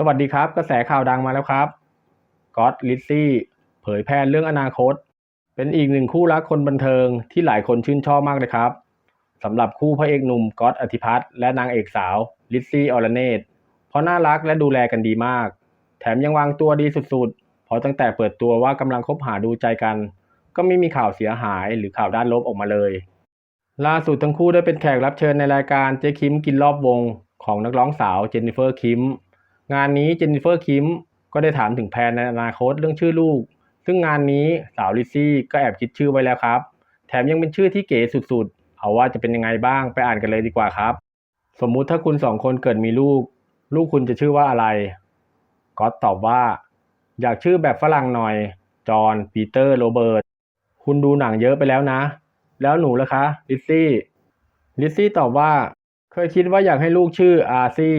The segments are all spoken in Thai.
สวัสดีครับ กระแสข่าวดังมาแล้วครับก็อตลิซซี่เผยแพร่เรื่องอนาคต เป็นอีกหนึ่งคู่รักคนบันเทิงที่หลายคนชื่นชอบมากเลยครับสำหรับคู่พระเอกหนุ่มก๊อตอธิพัฒน์และนางเอกสาวลิซซี่อรเนตเพราะน่ารักและดูแลกันดีมาก แถมยังวางตัวดีสุดๆ เพราะตั้งแต่เปิดตัวว่ากำลังคบหาดูใจกัน ก็ไม่มีข่าวเสียหายหรือข่าวด้านลบออกมาเลย ล่าสุดทั้งคู่ได้เป็นแขกรับเชิญในรายการเจ๊คิมกินรอบวง ของนักร้องสาวเจนนิเฟอร์คิม งานนี้เจนนิเฟอร์คิมก็ได้ถามถึงแผนในอนาคตเรื่องชื่อลูก ซึ่งงานนี้สาวลิซซี่ก็แอบคิดชื่อไว้แล้วครับ แถมยังเป็นชื่อที่เก๋สุดๆ เอาว่าจะเป็นยังไงบ้างไปอ่านกันเลยดีกว่าครับ สมมุติถ้าคุณสองคนเกิดมีลูก ลูกคุณจะชื่อว่าอะไรก็ตอบว่า อยากชื่อแบบฝรั่งหน่อย จอห์นปีเตอร์โรเบิร์ตคุณดูหนังเยอะไปแล้วนะ แล้วหนูล่ะคะลิซซี่ลิซซี่ตอบว่า เคยคิดว่าอยากให้ลูกชื่ออาร์ซี่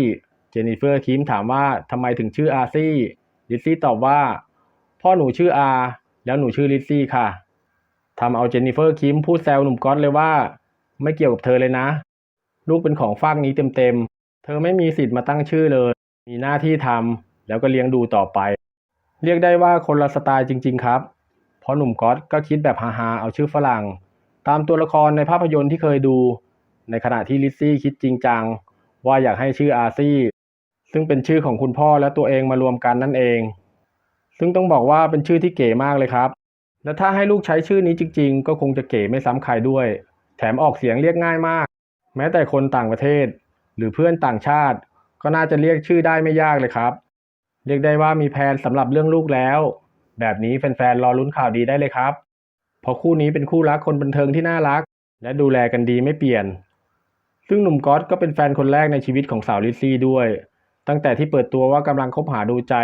เจนนิเฟอร์คิมถามว่าทำไมถึงชื่ออาร์ซี่ลิซซี่ตอบว่า พ่อหนูชื่ออาร์แล้วหนูชื่อลิซซี่ค่ะทำเอาเจนนิเฟอร์คิมพูดแซวหนุ่มก๊อตเลยว่า ไม่เกี่ยวกับเธอเลยนะ ลูกเป็นของฝากนี้เต็มๆ เธอไม่มีสิทธิ์มาตั้งชื่อเลย มีหน้าที่ทำแล้วก็เลี้ยงดูต่อไป เรียกได้ว่าคนละสไตล์จริง ๆ ครับ เพราะหนุ่มก๊อตก็คิดแบบฮาๆเอาชื่อฝรั่ง ตามตัวละครในภาพยนตร์ที่เคยดู ในขณะที่ลิซซี่คิดจริงจังว่าอยากให้ชื่ออาร์ซี่ ซึ่งเป็นชื่อของคุณพ่อและตัวเองมารวมกันนั่นเอง ซึ่งต้องบอกว่าเป็นชื่อที่เก๋มากเลยครับ และถ้าให้ลูกใช้ชื่อนี้จริง ๆ ก็คงจะเก๋ไม่ซ้ำใครด้วย แถมออกเสียงเรียกง่ายมาก แม้แต่คนต่างประเทศ หรือเพื่อนต่างชาติ ก็น่าจะเรียกชื่อได้ไม่ยากเลยครับ เรียกได้ว่ามีแผนสำหรับเรื่องลูกแล้ว แบบนี้แฟนๆรอลุ้นข่าวดีได้เลยครับ เพราะคู่นี้เป็นคู่รักคนบันเทิงที่น่ารัก และดูแลกันดีไม่เปลี่ยน ซึ่งหนุ่มก๊อตก็เป็นแฟนคนแรกในชีวิตของสาวลิซซี่ด้วย ตั้งแต่ที่เปิดตัวว่ากำลังคบหาดูใจ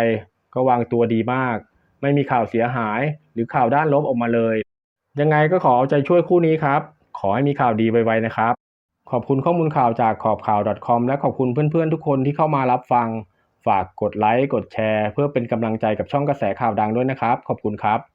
ก็วางตัวดีมาก ไม่มีข่าวเสียหายหรือข่าวด้านลบออกมาเลย ยังไงก็ขอเอาใจช่วยคู่นี้ครับ ขอให้มีข่าวดีไวๆนะครับ ขอบคุณข้อมูลข่าวจากขอบข่าว .com และขอบคุณเพื่อนๆทุกคนที่เข้ามารับฟัง ฝากกดไลค์กดแชร์ เพื่อเป็นกำลังใจกับช่องกระแสข่าวดังด้วยนะครับ ขอบคุณครับ